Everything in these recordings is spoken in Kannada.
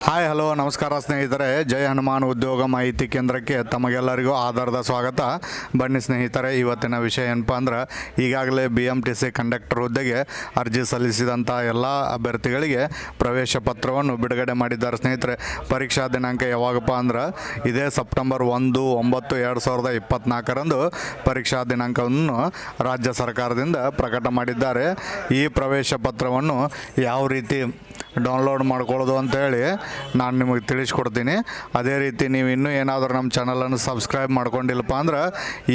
ಹಾಯ್, ಹಲೋ, ನಮಸ್ಕಾರ ಸ್ನೇಹಿತರೆ. ಜಯ ಹನುಮಾನ್ ಉದ್ಯೋಗ ಮಾಹಿತಿ ಕೇಂದ್ರಕ್ಕೆ ತಮಗೆಲ್ಲರಿಗೂ ಆಧಾರದ ಸ್ವಾಗತ. ಬನ್ನಿ ಸ್ನೇಹಿತರೆ, ಇವತ್ತಿನ ವಿಷಯ ಏನಪ್ಪ ಅಂದ್ರೆ, ಈಗಾಗಲೇ B M T C conductor ಹುದ್ದೆಗೆ ಅರ್ಜಿ ಸಲ್ಲಿಸಿದಂಥ ಎಲ್ಲ ಅಭ್ಯರ್ಥಿಗಳಿಗೆ ಪ್ರವೇಶ ಪತ್ರವನ್ನು ಬಿಡುಗಡೆ ಮಾಡಿದ್ದಾರೆ ಸ್ನೇಹಿತರೆ. ಪರೀಕ್ಷಾ ದಿನಾಂಕ ಯಾವಾಗಪ್ಪ ಅಂದ್ರೆ, ಇದೇ ಸೆಪ್ಟೆಂಬರ್ ಒಂದು, ಒಂಬತ್ತು, ಎರಡು ಸಾವಿರದ ಇಪ್ಪತ್ತ್ನಾಲ್ಕರಂದು ಪರೀಕ್ಷಾ ದಿನಾಂಕವನ್ನು ರಾಜ್ಯ ಸರ್ಕಾರದಿಂದ ಪ್ರಕಟ ಮಾಡಿದ್ದಾರೆ. ಈ ಪ್ರವೇಶ ಪತ್ರವನ್ನು ಯಾವ ರೀತಿ ಡೌನ್ಲೋಡ್ ಮಾಡ್ಕೊಳ್ಳೋದು ಅಂತೇಳಿ ನಾನು ನಿಮಗೆ ತಿಳಿಸ್ಕೊಡ್ತೀನಿ. ಅದೇ ರೀತಿ ನೀವು ಇನ್ನೂ ಏನಾದರೂ ನಮ್ಮ ಚಾನಲನ್ನು ಸಬ್ಸ್ಕ್ರೈಬ್ ಮಾಡ್ಕೊಂಡಿಲ್ಲಪ್ಪ ಅಂದ್ರೆ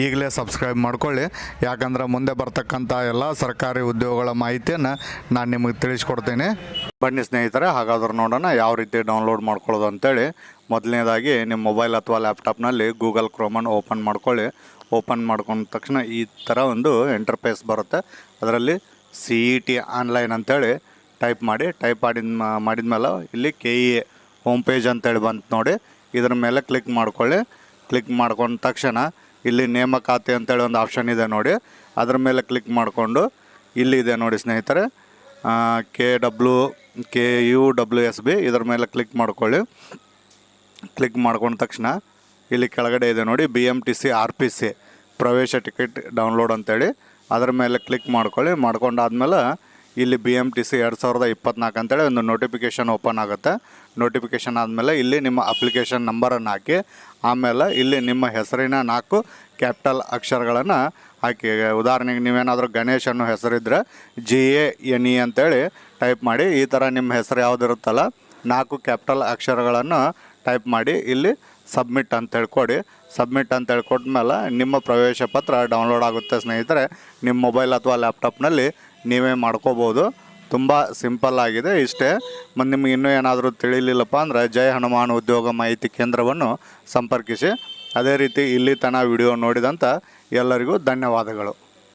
ಈಗಲೇ ಸಬ್ಸ್ಕ್ರೈಬ್ ಮಾಡ್ಕೊಳ್ಳಿ. ಯಾಕಂದ್ರೆ ಮುಂದೆ ಬರ್ತಕ್ಕಂಥ ಎಲ್ಲ ಸರ್ಕಾರಿ ಉದ್ಯೋಗಗಳ ಮಾಹಿತಿಯನ್ನು ನಾನು ನಿಮಗೆ ತಿಳಿಸ್ಕೊಡ್ತೀನಿ. ಬನ್ನಿ ಸ್ನೇಹಿತರೆ, ಹಾಗಾದ್ರೆ ನೋಡೋಣ ಯಾವ ರೀತಿ ಡೌನ್ಲೋಡ್ ಮಾಡ್ಕೊಳ್ಳೋದು ಅಂತೇಳಿ. ಮೊದಲನೇದಾಗಿ ನಿಮ್ಮ ಮೊಬೈಲ್ ಅಥವಾ ಲ್ಯಾಪ್ಟಾಪ್ನಲ್ಲಿ ಗೂಗಲ್ ಕ್ರೋಮನ್ನು ಓಪನ್ ಮಾಡ್ಕೊಳ್ಳಿ. ಓಪನ್ ಮಾಡ್ಕೊಂಡ ತಕ್ಷಣ ಈ ಥರ ಒಂದು ಎಂಟರ್ಫೇಸ್ ಬರುತ್ತೆ. ಅದರಲ್ಲಿ ಸಿ ಇ ಟಿ ಆನ್ಲೈನ್ ಅಂತೇಳಿ ಟೈಪ್ ಮಾಡಿ, ಟೈಪ್ ಮಾಡಿದ ಮಾಡಿದ್ಮೇಲೆ ಇಲ್ಲಿ K E A home page ಅಂತೇಳಿ ಬಂತು ನೋಡಿ. ಇದ್ರ ಮೇಲೆ ಕ್ಲಿಕ್ ಮಾಡ್ಕೊಳ್ಳಿ. ಕ್ಲಿಕ್ ಮಾಡ್ಕೊಂಡ ತಕ್ಷಣ ಇಲ್ಲಿ ನೇಮಕಾತಿ ಅಂತೇಳಿ ಒಂದು ಆಪ್ಷನ್ ಇದೆ ನೋಡಿ. ಅದ್ರ ಮೇಲೆ ಕ್ಲಿಕ್ ಮಾಡಿಕೊಂಡು ಇಲ್ಲಿ ಇದೆ ನೋಡಿ ಸ್ನೇಹಿತರೆ. K W, K U W S B ಇದರ ಮೇಲೆ ಕ್ಲಿಕ್ ಮಾಡ್ಕೊಳ್ಳಿ. ಕ್ಲಿಕ್ ಮಾಡ್ಕೊಂಡ ತಕ್ಷಣ ಇಲ್ಲಿ ಕೆಳಗಡೆ ಇದೆ ನೋಡಿ B M T C, R P C ಪ್ರವೇಶ ಟಿಕೆಟ್ ಡೌನ್ಲೋಡ್ ಅಂತೇಳಿ ಅದರ ಮೇಲೆ ಕ್ಲಿಕ್ ಮಾಡ್ಕೊಳ್ಳಿ. ಮಾಡ್ಕೊಂಡಾದ್ಮೇಲೆ ಇಲ್ಲಿ ಬಿ ಎಂ ಟಿ ಸಿ ಎರಡು ಸಾವಿರದ ಇಪ್ಪತ್ನಾಲ್ಕು ಅಂತೇಳಿ ಒಂದು ನೋಟಿಫಿಕೇಷನ್ ಓಪನ್ ಆಗುತ್ತೆ. ನೋಟಿಫಿಕೇಷನ್ ಆದಮೇಲೆ ಇಲ್ಲಿ ನಿಮ್ಮ ಅಪ್ಲಿಕೇಶನ್ ನಂಬರನ್ನು ಹಾಕಿ, ಆಮೇಲೆ ಇಲ್ಲಿ ನಿಮ್ಮ ಹೆಸರಿನ ನಾಲ್ಕು ಕ್ಯಾಪಿಟಲ್ ಅಕ್ಷರಗಳನ್ನು ಹಾಕಿ. ಉದಾಹರಣೆಗೆ ನೀವೇನಾದರೂ ಗಣೇಶ್ ಅನ್ನೋ ಹೆಸರಿದ್ದರೆ ಜಿ ಎ ಎನ್ ಇ ಅಂತೇಳಿ ಟೈಪ್ ಮಾಡಿ, ಈ ಥರ ನಿಮ್ಮ ಹೆಸರು ಯಾವುದಿರುತ್ತಲ್ಲ, ನಾಲ್ಕು ಕ್ಯಾಪಿಟಲ್ ಅಕ್ಷರಗಳನ್ನು ಟೈಪ್ ಮಾಡಿ, ಇಲ್ಲಿ ಸಬ್ಮಿಟ್ ಅಂತ ಹೇಳ್ಕೊಡಿ. ಸಬ್ಮಿಟ್ ಅಂತ ಹೇಳ್ಕೊಟ್ಮೇಲೆ ನಿಮ್ಮ ಪ್ರವೇಶ ಪತ್ರ ಡೌನ್ಲೋಡ್ ಆಗುತ್ತೆ ಸ್ನೇಹಿತರೆ. ನಿಮ್ಮ ಮೊಬೈಲ್ ಅಥವಾ ಲ್ಯಾಪ್ಟಾಪ್ನಲ್ಲಿ ನೀವೇ ಮಾಡ್ಕೋಬೋದು. ತುಂಬ ಸಿಂಪಲ್ ಆಗಿದೆ ಇಷ್ಟೇ. ಮತ್ತು ನಿಮ್ಗೆ ಇನ್ನೂ ಏನಾದರೂ ತಿಳಿಲಿಲ್ಲಪ್ಪ ಅಂದರೆ ಜಯ ಹನುಮಾನ್ ಉದ್ಯೋಗ ಮಾಹಿತಿ ಕೇಂದ್ರವನ್ನು ಸಂಪರ್ಕಿಸಿ. ಅದೇ ರೀತಿ ಇಲ್ಲಿ ತನಕ ವಿಡಿಯೋ ನೋಡಿದಂಥ ಎಲ್ಲರಿಗೂ ಧನ್ಯವಾದಗಳು.